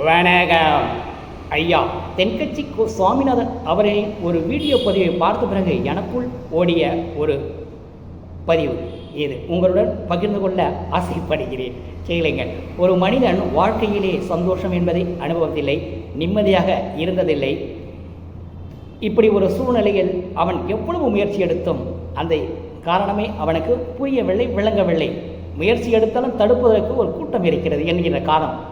வணக்கம். ஐயா தென்கட்சி கோ சுவாமிநாதன் அவர்களின் ஒரு வீடியோ பதிவை பார்த்த பிறகு எனக்குள் ஓடிய ஒரு பதிவு இது. உங்களுடன் பகிர்ந்து கொள்ள ஆசைப்படுகிறேன். கேளுங்கள் ஒரு மனிதன் வாழ்க்கையிலே சந்தோஷம் என்பதை அனுபவத்தில்லை நிம்மதியாக இருந்ததில்லை. இப்படி ஒரு சூழ்நிலையில் அவன் எவ்வளவு முயற்சி எடுத்தும் அந்த காரணமே அவனுக்கு புரியவில்லை விளங்கவில்லை. முயற்சி எடுத்தாலும் தடுப்பதற்கு ஒரு கூட்டம் இருக்கிறது என்கிற காரணம்.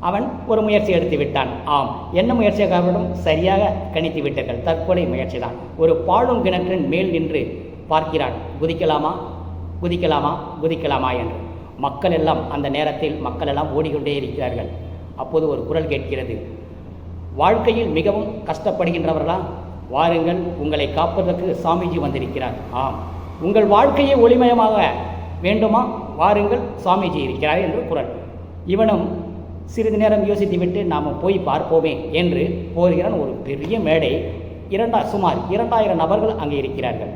அவன் ஒரு முயற்சி எடுத்து விட்டான். ஆம் என்ன முயற்சியாக அவரிடம் சரியாக கணித்து விட்டார்கள். தற்கொலை முயற்சி தான். ஒரு பாழும் கிணற்றின் மேல் நின்று பார்க்கிறான். குதிக்கலாமா? குதிக்கலாமா? குதிக்கலாமா என்று. மக்கள் எல்லாம் அந்த நேரத்தில் மக்கள் எல்லாம் ஓடிக்கொண்டே இருக்கிறார்கள். அப்போது ஒரு குரல் கேட்கிறது. வாழ்க்கையில் மிகவும் கஷ்டப்படுகின்றவர்களா? வாருங்கள் உங்களை காப்பதற்கு சாமிஜி வந்திருக்கிறார். ஆம். உங்கள் வாழ்க்கையை ஒளிமயமாக வேண்டுமா? வாருங்கள் சாமிஜி இருக்கிறார் என்று குரல். இவனும் சிறிது நேரம் யோசித்துவிட்டு நாம் போய் பார்ப்போமே என்று போகிறான் ஒரு பெரிய மேடை. இரண்டா சுமார் இரண்டாயிரம் நபர்கள் அங்கே இருக்கிறார்கள்.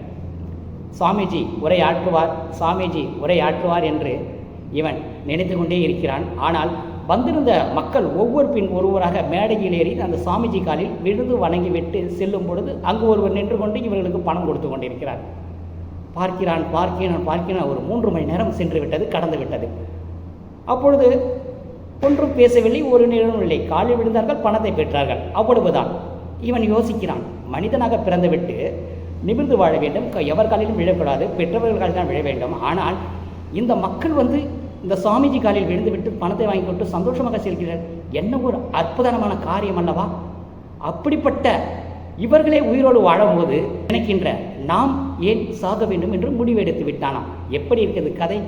சாமிஜி உரையாற்றுவார் சாமிஜி உரையாற்றுவார் என்று இவன் நினைத்து கொண்டே இருக்கிறான். ஆனால் வந்திருந்த மக்கள் ஒவ்வொரு பின் ஒருவராக மேடையில் ஏறி அந்த சாமிஜி காலில் விழுந்து வணங்கிவிட்டு செல்லும் பொழுது அங்கு ஒருவர் நின்று கொண்டு இவர்களுக்கு பணம் கொடுத்து கொண்டிருக்கிறார். பார்க்கிறான் பார்க்கிறான் பார்க்கிறான். ஒரு மூன்று மணி நேரம் சென்று விட்டது கடந்து விட்டது. அப்பொழுது ஒன்றும் பேசவில்லை ஒரு நேரம் இல்லை. காலில் விழுந்தார்கள் பணத்தை பெற்றார்கள். அவ்வளவுதான். இவன் யோசிக்கிறான் மனிதனாக பிறந்துவிட்டு நிமிர்ந்து வாழ வேண்டும். எவர் காலிலும் விழக்கூடாது பெற்றவர்கள் காலில் தான் விழ வேண்டும். ஆனால் இந்த மக்கள் வந்து இந்த சுவாமிஜி காலில் விழுந்துவிட்டு பணத்தை வாங்கி கொண்டு சந்தோஷமாக செல்கிறார். என்ன ஒரு அற்புதமான காரியம் அல்லவா? அப்படிப்பட்ட இவர்களே உயிரோடு வாழும்போது நினைக்கின்ற நாம் ஏன் சாக வேண்டும் என்று முடிவெடுத்து விட்டானாம். எப்படி இருக்கிறது கதை?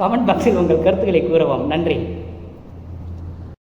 கமெண்ட் பாக்ஸில் உங்கள் கருத்துக்களை கூறவும். நன்றி.